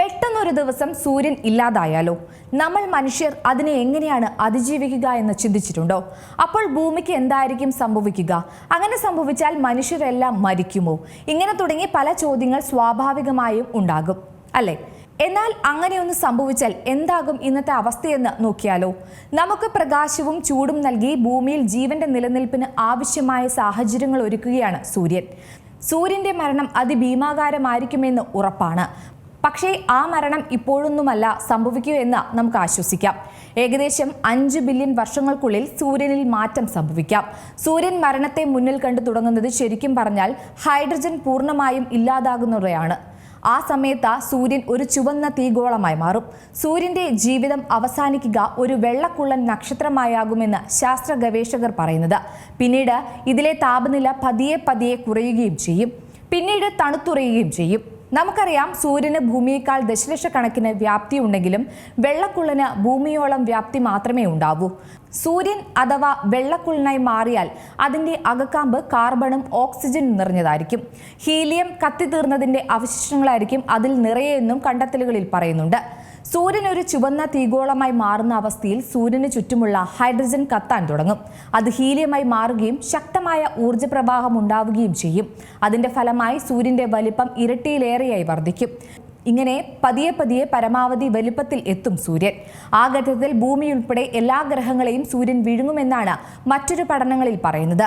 പെട്ടെന്നൊരു ദിവസം സൂര്യൻ ഇല്ലാതായാലോ? നമ്മൾ മനുഷ്യർ അതിനെ എങ്ങനെയാണ് അതിജീവിക്കുക എന്ന് ചിന്തിച്ചിട്ടുണ്ടോ? അപ്പോൾ ഭൂമിക്ക് എന്തായിരിക്കും സംഭവിക്കുക? അങ്ങനെ സംഭവിച്ചാൽ മനുഷ്യരെല്ലാം മരിക്കുമോ? ഇങ്ങനെ തുടങ്ങി പല ചോദ്യങ്ങൾ സ്വാഭാവികമായും ഉണ്ടാകും അല്ലേ? എന്നാൽ അങ്ങനെയൊന്ന് സംഭവിച്ചാൽ എന്താകും ഇന്നത്തെ അവസ്ഥയെന്ന് നോക്കിയാലോ? നമുക്ക് പ്രകാശവും ചൂടും നൽകി ഭൂമിയിൽ ജീവന്റെ നിലനിൽപ്പിന് ആവശ്യമായ സാഹചര്യങ്ങൾ ഒരുക്കുകയാണ് സൂര്യൻ. സൂര്യന്റെ മരണം അതിഭീമാകാരമായിരിക്കുമെന്ന് ഉറപ്പാണ്. പക്ഷേ ആ മരണം ഇപ്പോഴൊന്നുമല്ല സംഭവിക്കൂ എന്ന് നമുക്ക് ആശ്വസിക്കാം. ഏകദേശം അഞ്ച് ബില്യൺ വർഷങ്ങൾക്കുള്ളിൽ സൂര്യനിൽ മാറ്റം സംഭവിക്കാം. സൂര്യൻ മരണത്തെ മുന്നിൽ കണ്ടു തുടങ്ങുന്നത് ശരിക്കും പറഞ്ഞാൽ ഹൈഡ്രജൻ പൂർണമായും ഇല്ലാതാകുന്നവയാണ്. ആ സമയത്ത് സൂര്യൻ ഒരു ചുവന്ന തീഗോളമായി മാറും. സൂര്യന്റെ ജീവിതം അവസാനിക്കുക ഒരു വെള്ളക്കുള്ളൻ നക്ഷത്രമായാകുമെന്ന് ശാസ്ത്ര ഗവേഷകർ പറയുന്നത്. പിന്നീട് ഇതിലെ താപനില പതിയെ പതിയെ കുറയുകയും ചെയ്യും. പിന്നീട് തണുത്തുറയുകയും ചെയ്യും. നമുക്കറിയാം സൂര്യന് ഭൂമിയേക്കാൾ ദശലക്ഷക്കണക്കിന് വ്യാപ്തി ഉണ്ടെങ്കിലും വെള്ളക്കുള്ളന് ഭൂമിയോളം വ്യാപ്തി മാത്രമേ ഉണ്ടാവൂ. സൂര്യൻ അഥവാ വെള്ളക്കുള്ളനായി മാറിയാൽ അതിന്റെ അകക്കാമ്പ് കാർബണും ഓക്സിജനും നിറഞ്ഞതായിരിക്കും. ഹീലിയം കത്തിത്തീർന്നതിന്റെ അവശിഷ്ടങ്ങളായിരിക്കും അതിൽ നിറയെന്നും കണ്ടെത്തലുകളിൽ പറയുന്നുണ്ട്. സൂര്യൻ ഒരു ചുവന്ന തീഗോളമായി മാറുന്ന അവസ്ഥയിൽ സൂര്യന് ചുറ്റുമുള്ള ഹൈഡ്രജൻ കത്താൻ തുടങ്ങും. അത് ഹീലിയമായി മാറുകയും ശക്തമായ ഊർജപ്രവാഹം ഉണ്ടാവുകയും ചെയ്യും. അതിന്റെ ഫലമായി സൂര്യന്റെ വലിപ്പം ഇരട്ടിയിലേറെയായി വർദ്ധിക്കും. ഇങ്ങനെ പതിയെ പതിയെ പരമാവധി വലിപ്പത്തിൽ എത്തും സൂര്യൻ. ആ ഘട്ടത്തിൽ ഭൂമിയുൾപ്പെടെ എല്ലാ ഗ്രഹങ്ങളെയും സൂര്യൻ വിഴുങ്ങുമെന്നാണ് മറ്റൊരു പഠനങ്ങളിൽ പറയുന്നത്.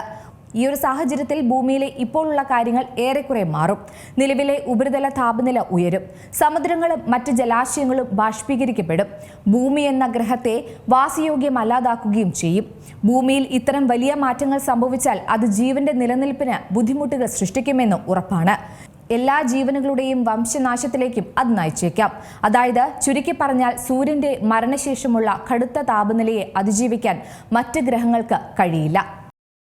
ഈ ഒരു സാഹചര്യത്തിൽ ഭൂമിയിലെ ഇപ്പോഴുള്ള കാര്യങ്ങൾ ഏറെക്കുറെ മാറും. നിലവിലെ ഉപരിതല താപനില ഉയരും. സമുദ്രങ്ങളും മറ്റ് ജലാശയങ്ങളും ബാഷ്പീകരിക്കപ്പെടും. ഭൂമി എന്ന ഗ്രഹത്തെ വാസയോഗ്യമല്ലാതാക്കുകയും ചെയ്യും. ഭൂമിയിൽ ഇത്തരം വലിയ മാറ്റങ്ങൾ സംഭവിച്ചാൽ അത് ജീവന്റെ നിലനിൽപ്പിന് ബുദ്ധിമുട്ടുകൾ സൃഷ്ടിക്കുമെന്ന് ഉറപ്പാണ്. എല്ലാ ജീവനുകളുടെയും വംശനാശത്തിലേക്കും അത് നയിച്ചേക്കാം. അതായത് ചുരുക്കി പറഞ്ഞാൽ സൂര്യന്റെ മരണശേഷമുള്ള കടുത്ത താപനിലയെ അതിജീവിക്കാൻ മറ്റ് ഗ്രഹങ്ങൾക്ക് കഴിയില്ല.